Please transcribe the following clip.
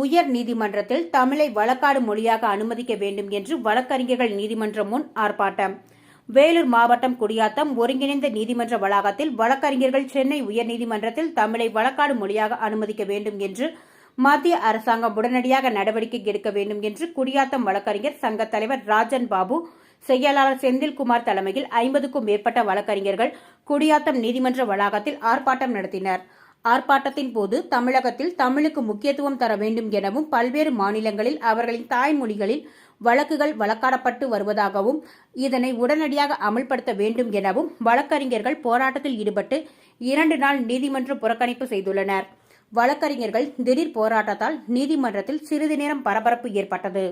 உயர் நீதிமன்றத்தில் தமிழை வழக்காடு மொழியாக அனுமதிக்க வேண்டும் என்று வழக்கறிஞர்கள் நீதிமன்றம் முன் ஆர்ப்பாட்டம். வேலூர் மாவட்டம் குடியாத்தம் ஒருங்கிணைந்த நீதிமன்ற வளாகத்தில் வழக்கறிஞர்கள் சென்னை உயர்நீதிமன்றத்தில் தமிழை வழக்காடு மொழியாக அனுமதிக்க வேண்டும் என்று மத்திய அரசாங்கம் உடனடியாக நடவடிக்கை எடுக்க வேண்டும் என்று குடியாத்தம் வழக்கறிஞர் சங்க தலைவர் ராஜன் பாபு செயலாளர் செந்தில்குமார் தலைமையில் ஐம்பதுக்கும் மேற்பட்ட வழக்கறிஞர்கள் குடியாத்தம் நீதிமன்ற வளாகத்தில் ஆர்ப்பாட்டம் நடத்தினர். ஆர்ப்பாட்டத்தின் போது தமிழகத்தில் தமிழுக்கு முக்கியத்துவம் தர வேண்டும் எனவும் பல்வேறு மாநிலங்களில் அவர்களின் தாய்மொழிகளில் வழக்குகள் வழக்காடப்பட்டு வருவதாகவும் இதனை உடனடியாக அமல்படுத்த வேண்டும் எனவும் வழக்கறிஞர்கள் போராட்டத்தில் ஈடுபட்டு இரண்டு நாள் நீதிமன்றம் புறக்கணிப்பு செய்துள்ளனர். வழக்கறிஞர்கள் திடீர் போராட்டத்தால் நீதிமன்றத்தில் சிறிது நேரம் பரபரப்பு ஏற்பட்டது.